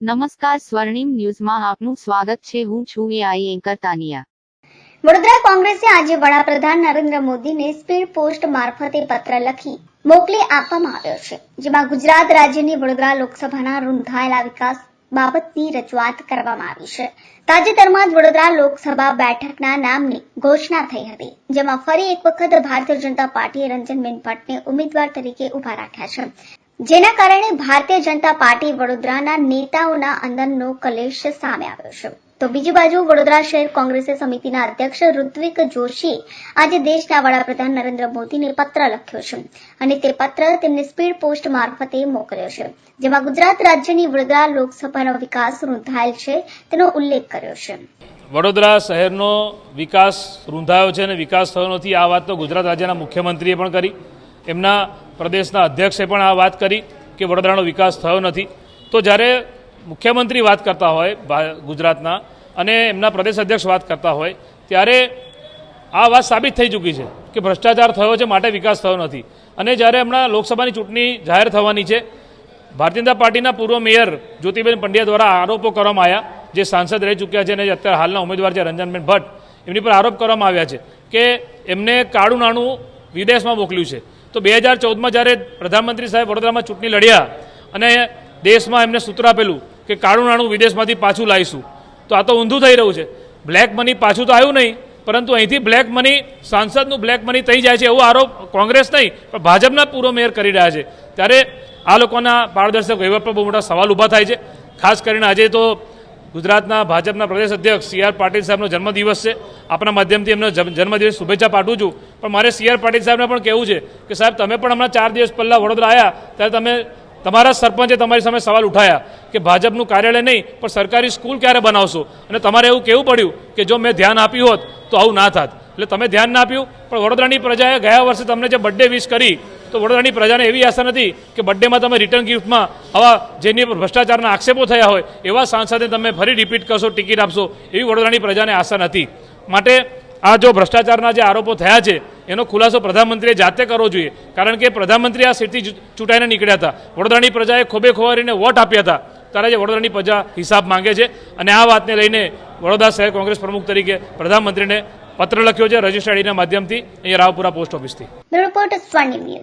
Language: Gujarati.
નમસ્કાર સ્વર્ણિમ ન્યૂઝમાં આપનું સ્વાગત છે. હું છું એઆઈ એન્કર તાનિયા. વડોદરા કોંગ્રેસે આજે વડાપ્રધાન નરેન્દ્ર મોદીને સ્પીડ પોસ્ટ મારફતે પત્ર લખી મોકલી આપવામાં આવ્યો છે, જેમાં ગુજરાત રાજ્યની વડોદરા લોકસભાના રૂંધાયેલા વિકાસ બાબતની રજૂઆત કરવામાં આવી છે. તાજેતરમાં જ વડોદરા લોકસભા બેઠકના નામની ઘોષણા થઈ હતી, જેમાં ફરી એક વખત ભારતીય જનતા પાર્ટીએ રંજનબેન ભટ્ટને ઉમેદવાર તરીકે ઊભા રાખ્યા છે. જેના કારણે ભારતીય જનતા પાર્ટી વડોદરાના નેતાઓના અંદરનો કલેશ સામે આવ્યો છે. તો બીજી બાજુ વડોદરા શહેર કોંગ્રેસ સમિતિના અધ્યક્ષ ઋત્વિક જોશીએ આજે દેશના વડાપ્રધાન નરેન્દ્ર મોદીને પત્ર લખ્યો છે અને તે પત્ર તેમને સ્પીડ પોસ્ટ મારફતે મોકલ્યો છે, જેમાં ગુજરાત રાજ્યની વડોદરા લોકસભાનો વિકાસ રૂંધાયેલ છે તેનો ઉલ્લેખ કર્યો છે. વડોદરા શહેરનો વિકાસ રૂંધાયો છે અને વિકાસ થયો નથી, આ વાત તો ગુજરાત રાજ્યના મુખ્યમંત્રીએ પણ કરી. એમના પ્રદેશના અધ્યક્ષે પણ આ વાત કરી કે વડોદરાનો વિકાસ થયો નથી. તો જ્યારે મુખ્યમંત્રી વાત કરતા હોય ગુજરાતના અને એમના પ્રદેશ અધ્યક્ષ વાત કરતા હોય, ત્યારે આ વાત સાબિત થઈ ચૂકી છે કે ભ્રષ્ટાચાર થયો છે, માટે વિકાસ થયો નથી. અને જ્યારે હમણાં લોકસભાની ચૂંટણી જાહેર થવાની છે, ભારતીય જનતા પાર્ટીના પૂર્વ મેયર જ્યોતિબેન પંડ્યા દ્વારા આરોપો કરવામાં આવ્યા, જે સાંસદ રહી ચૂક્યા છે અને અત્યારે હાલના ઉમેદવાર છે રંજનબેન ભટ્ટ, એમની પર આરોપ કરવામાં આવ્યા છે કે એમને કાળું નાણું વિદેશમાં મોકલ્યું છે. તો બે હજાર ચૌદમાં જ્યારે પ્રધાનમંત્રી સાહેબ વડોદરામાં ચૂંટણી લડ્યા અને દેશમાં એમને સૂત્ર આપેલું કે કાળું નાણું વિદેશમાંથી પાછું લાવીશું, તો આ તો ઊંધું થઈ રહ્યું છે. બ્લેક મની પાછું તો આવ્યું નહીં, પરંતુ અહીંથી બ્લેક મની, સાંસદનું બ્લેક મની થઈ જાય છે એવો આરોપ કોંગ્રેસ નહીં, પણ ભાજપના પૂર્વ મેયર કરી રહ્યા છે. ત્યારે આ લોકોના પારદર્શક વહીવટ પર બહુ મોટા સવાલ ઊભા થાય છે. ખાસ કરીને આજે તો ગુજરાતના ભાજપના પ્રદેશ અધ્યક્ષ સી આર પાટીલ સાહેબનો જન્મદિવસ છે. આપણા માધ્યમથી એમનો જન્મદિવસ શુભેચ્છા પાઠવું છું. પણ મારે સી આર પાટીલ સાહેબને પણ કહેવું છે કે સાહેબ, તમે પણ હમણાં ચાર દિવસ પહેલાં વડોદરા આવ્યા ત્યારે તમે તમારા સરપંચે તમારી સામે સવાલ ઉઠાયા કે ભાજપનું કાર્યાલય નહીં, પણ સરકારી સ્કૂલ ક્યારે બનાવશો? અને તમારે એવું કહેવું પડ્યું કે જો મેં ધ્યાન આપ્યું હોત તો આવું ના થાત. એટલે તમે ધ્યાન ના આપ્યું, પણ વડોદરાની પ્રજાએ ગયા વર્ષે તમને જે બર્થડે વિશ કરી તો વડોદરાની પ્રજાને એવી આશા નથી કે બર્થડેમાં તમે રિટર્ન ગિફ્ટમાં આવા જેની પર ભ્રષ્ટાચારના આક્ષેપો થયા હોય, એવા સાંસદને તમે ફરી રિપીટ કરશો ટિકિટ આપશો, એવી વડોદરાની પ્રજાને આશા નથી. માટે આ જો ભ્રષ્ટાચારના જે આરોપો થયા છે, એનો ખુલાસો પ્રધાનમંત્રીએ જાતે કરવો જોઈએ. કારણ કે પ્રધાનમંત્રી આ સીટથી ચૂંટાઈને નીકળ્યા હતા. વડોદરાની પ્રજાએ ખોબે ખોવારીને વોટ આપ્યા હતા. ત્યારે જે વડોદરાની પ્રજા હિસાબ માંગે છે. અને આ વાતને લઈને વડોદરા શહેર કોંગ્રેસ પ્રમુખ તરીકે પ્રધાનમંત્રીને પત્ર લખ્યો છે રજિસ્ટર માધ્યમથી અહીંયા રાવપુરા પોસ્ટ ઓફિસથી.